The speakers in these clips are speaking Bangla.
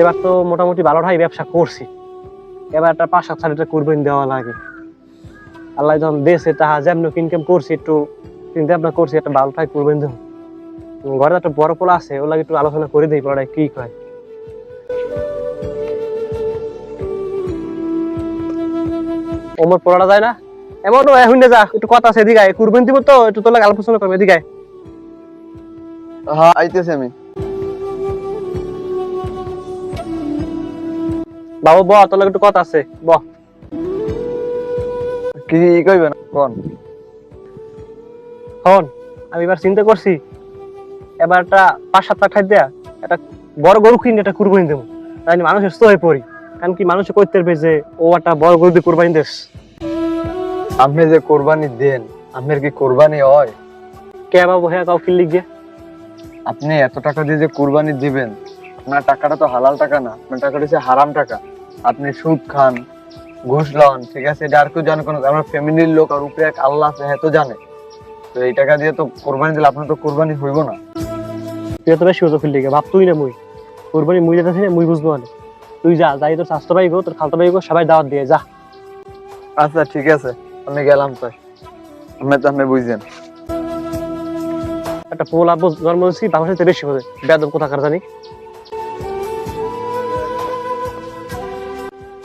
এবার তো মোটামুটি ভালো ভালোটাই ব্যবসা করছি। এবার একটা পাঁচ সাত হাজার কুরবানি দেওয়া লাগে। আল্লাহ যখন দেশে তাহা যেমন ইনকাম করছি, একটু চিন্তা ভাবনা করছি, একটা ভালোটাই কুরবানি দেবো। ঘরে একটা বড় পোলা আছে, ওর লাগে একটু আলোচনা করে দিই পড়ায় কি কয়। ওমর পড়াটা যায় না? এমন এখন যা, একটু কথা আছে, এদিকে। কুরবানি দিব তো, একটু তোলা আলোচনা করবে, এদিকে। হ্যাঁ আইতেছি আমি। বাবু ব তোর একটু কথা আছে ব কি কইবেন? কোন? হন আমি এবার চিন্তা করছি এবার একটা পাঁচ সাত লাখ খাই দেয়া একটা বড় গরু কিনে একটা কুরবানি দেবো। তাই মানুষ সুস্থ হয়ে পড়ি কারণ কি মানুষ কইতে পারবে যে ও একটা বড় গরু দিয়ে কুরবানি দেশ। আপনি যে কোরবানি দেন আপনার কি কোরবানি হয়? কে বাবু হ্যাঁ কাউ কিনলি গিয়ে? আপনি এত টাকা দিয়ে যে কোরবানি দিবেন আপনার টাকাটা তো হালাল টাকা না আপনার টাকাটা হচ্ছে হারাম টাকা। আপনি সুদ খান ঘুষ লন ঠিক আছে? এটা আর কেউ জানে কোনো আমার ফ্যামিলির লোক আর উপরে এক আল্লাহ আছে হ্যাঁ তো জানে। তো এই টাকা দিয়ে তো কোরবানি দিলে আপনার তো কোরবানি হইব না। তুই তো বেশি হতো গিয়ে ভাব তুই না মুই। কুরবানি মুই যেতেছি না মুই বুঝব না। তুই যা যাই তোর স্বাস্থ্য ভাই গো তোর খালতো ভাই গো সবাই দাওয়াত দিয়ে যা। আচ্ছা ঠিক আছে। আমি গেলাম তো। আপনি তো আপনি বুঝছেন একটা পোলা জন্ম দিচ্ছি সাথে বেশি হবে বেদব কোথাকার জানি।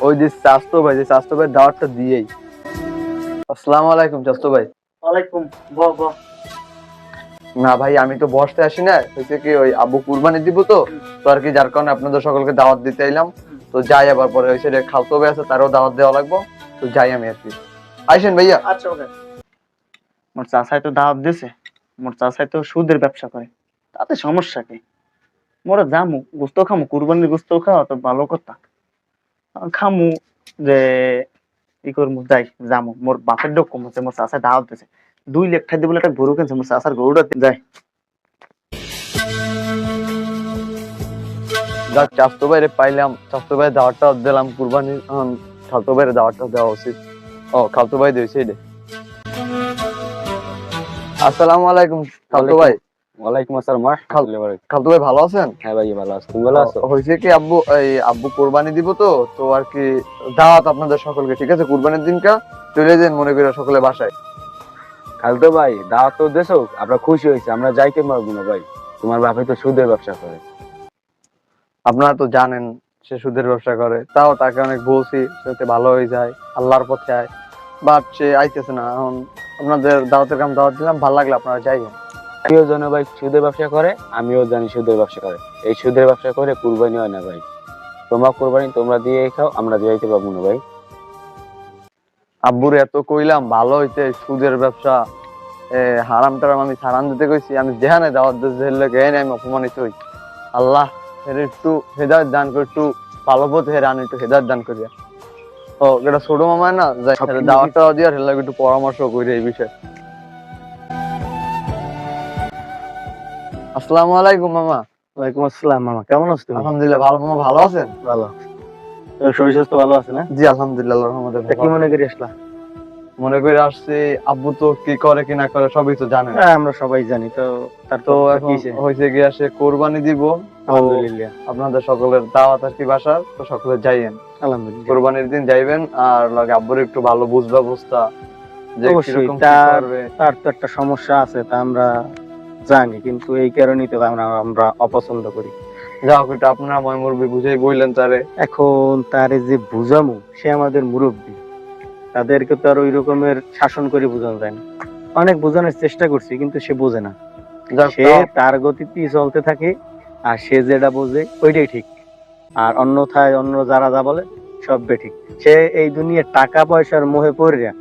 ওই যে স্বাস্থ্য ভাই যে স্বাস্থ্য ভাই দাওয়াতটা দিয়েই। আসসালামু আলাইকুম স্বাস্থ্য ভাই। ওয়ালাইকুম ব ব। না ভাই আমি তো বসতে আসি না হচ্ছে কি ওই আব্বু কুরবানি দিব তো তো আর কি যার কারণে আপনাদের সকলকে দাওয়াত দিতে এলাম। তো যাই আবার পরে ওই সাইডে খালতো ভাই আছে তারও দাওয়াত দেওয়া লাগবে। তো যাই আমি আর কি। আইসেন ভাইয়া। আচ্ছা ওকে। মোর চাচাই তো দাওয়াত দিছে মোর চাচাই তো সুদের ব্যবসা করে। তাতে সমস্যা কি? মোরা জামু গোস্ত খামু কুরবানির গোস্ত খাওয়া তো ভালো কথা। খামু যে ই করমু, যাই জামু মোর বাপের ডক কম হচ্ছে মোর চাচাই দাওয়াত দিছে দুই লাখ টাকা দিবলে একটা গরু কিনছে, মোর চাচার গরুটা যাই। যাক, স্বাস্থ্য ভাইরে পাইলাম, স্বাস্থ্য ভাই দাওয়াতটা দিলাম কুরবানি খালতো ভাইয়ের দাওয়াতটা দেওয়া উচিত। ও খালতো ভাই দিয়েছে এটা আসসালামু আলাইকুম খালতো ভাই ওয়ালাইকুম আসসালাম খাল- খালতো ভাই ভালো আছেন? হ্যাঁ ভাই ভালো আছো। তুমি ভালো আছো? হয়েছে কি আব্বু এই আব্বু কোরবানি দিব তো তো আর কি দাওয়াত আপনাদের সকলকে ঠিক আছে? কুরবানির দিনকা চলে যান মনে করে সকলে বাসায়। খালতো ভাই দাওয়াত তো দেছো আমরা খুশি হয়েছি আমরা যাইতে পারব না ভাই। তোমার বাপে তো সুদের ব্যবসা করে। আপনারা তো জানেন সে সুদের ব্যবসা করে তাও তাকে অনেক বলছি ভালো হয়ে যায় আল্লাহর পথে আয়। বাট সে আইতেছে না এখন আপনাদের দাওয়াতের কাম দাওয়াত দিলাম ভালো লাগলে আপনারা যাইবেন আমিও জানো ভাই সুদের ব্যবসা করে আমিও জানি সুদের ব্যবসা করে। এই সুদের ব্যবসা করে কুরবানি হয় না ভাই। তোমরা কুরবানি তোমরা দিয়ে খাও আমরা যাইতে পারব না ভাই। আব্বুর এত কইলাম ভালো হইতে সুদের ব্যবসা। হারাম টারাম আমি সারান দিতে কইছি আমি যেখানে দাওয়াত দিতে গেয়ে আমি অপমানিত হই। আল্লাহ এর একটু হেদায়ত দান করে একটু ভালো পথে হেরান একটু হেদায়ত দান করিয়া। ও এটা ছোট মামা না যাই সব কিন্তু দিয়ে হের লাগে একটু পরামর্শ করি এই বিষয়ে। আসসালামু আলাইকুম মামা। ওয়ালাইকুম আসসালাম মামা। কেমন আছো তুমি? আলহামদুলিল্লাহ ভালো মামা ভালো আছেন? ভালো। শরীর স্বাস্থ্য ভালো আছে না? জি আলহামদুলিল্লাহ রহমতে কি মনে করি আসলা? মনে করে আসছে আব্বু তো কি করে কি না করে সবই তো হ্যাঁ, আমরা সবাই জানি তো তার তো হয়েছে গিয়ে সে কোরবানি দিব। আলহামদুলিল্লাহ। আপনাদের সকলের দাওয়াত আর কি বাসার তো সকলে যাইয়েন। আলহামদুলিল্লাহ। কোরবানির দিন যাইবেন আর লাগে আব্বুর একটু ভালো বুঝ ব্যবস্থা যে কীরকম কি করবে। তার তো একটা সমস্যা আছে তা আমরা জানি কিন্তু এই কারণেই তো আমরা আমরা অপছন্দ করি। যা হোক এটা আপনারা ময় মুরবি বুঝেই বললেন তারে। এখন তারে যে বুঝামু সে আমাদের মুরব্বী। তাদেরকে তো আর ওই রকমের শাসন করে বোঝানো যায় না। অনেক বোঝানোর চেষ্টা করছি কিন্তু সে বোঝে না। সে তার গতিতেই চলতে থাকে আর সে যেটা বোঝে ওইটাই ঠিক। আর অন্যথায় অন্য যারা যা বলে সব ঠিক। সে এই দুনিয়ার টাকা পয়সার মোহে পড়িয়া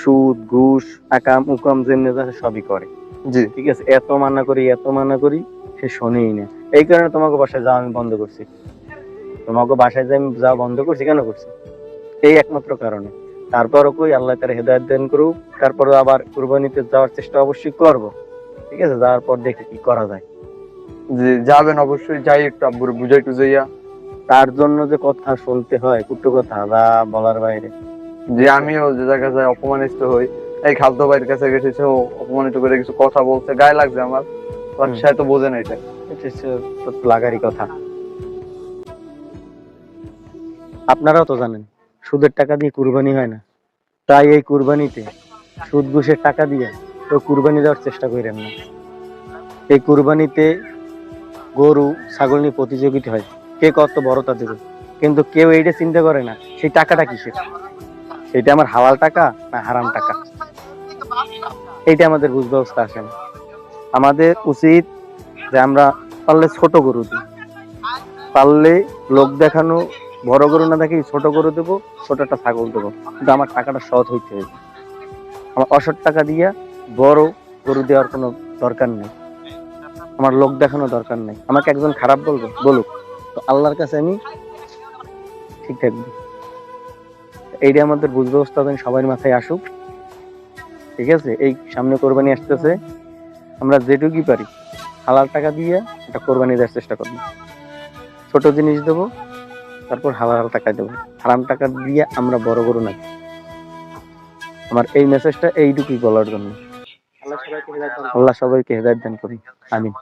সুদ ঘুষ আকাম উকাম যেমনি যা সবই করে। জি। ঠিক আছে এত মানা করি এত মানা করি সে শোনেই না। এই কারণে তোমাকে বাসায় যাওয়া আমি বন্ধ করছি। তোমাকে বাসায় যে আমি যাওয়া বন্ধ করছি কেন করছি? এই একমাত্র কারণে। তারপরও কই আল্লাহ তার হেদায়ত দান করুক তারপরে আবার কুরবানিতে যাওয়ার চেষ্টা অবশ্যই করব। ঠিক আছে যাওয়ার পর দেখি কি করা যায়। জি যাবেন অবশ্যই যাই একটু আব্বুর বুঝাই টুজাইয়া। তার জন্য যে কথা শুনতে হয় কুট্টু কথা যা বলার বাইরে। যে আমিও যে জায়গায় যাই অপমানিত হই। এই খাদ্য ভাইয়ের কাছে গেছে সেও অপমানিত করে কিছু কথা বলছে গায়ে লাগছে আমার। সে তো বোঝে না এটা। এটা লাগারই কথা। আপনারাও তো জানেন সুদের টাকা দিয়ে কুরবানি হয় না। তাই এই কুরবানিতে সুদ ঘুষের টাকা দিয়ে তো কুরবানি দেওয়ার চেষ্টা করেন না। এই কুরবানিতে গরু ছাগল নিয়ে প্রতিযোগিতা হয়। কে কত বড়তা দেবে কিন্তু কেউ এইটা চিন্তা করে না সেই টাকাটা কিসের? সেটা আমার হালাল টাকা না হারাম টাকা? এইটা আমাদের বুঝ ব্যবস্থা আসে না আমাদের উচিত যে আমরা পারলে ছোট গরু দিই। পারলে লোক দেখানো, বড় গরু না দেখে ছোট গরু দেবো, ছোট একটা ছাগল দেবো। কিন্তু আমার টাকাটা সৎ হইতে হবে আমার অসৎ টাকা দিয়া বড় গরু দেওয়ার কোনো দরকার নেই। আমার লোক দেখানো দরকার নেই। আমাকে একজন খারাপ বলবে, বলুক। তো আল্লাহর কাছে আমি ঠিক থাকব। এইটা আমাদের বুঝ ব্যবস্থা সবার মাথায় আসুক। ঠিক আছে? এই সামনে কোরবানি আসতেছে। আমরা যেটুকুই পারি হালাল টাকা দিয়ে একটা কোরবানি দেওয়ার চেষ্টা করব। ছোট জিনিস দেবো তারপর হালাল টাকা দেবো। হারাম টাকা দিয়ে আমরা বড় বড় না আমার এই মেসেজটা এইটুকুই বলার জন্য। আল্লাহ সবাইকে হেদায়ত দান করি আমিন।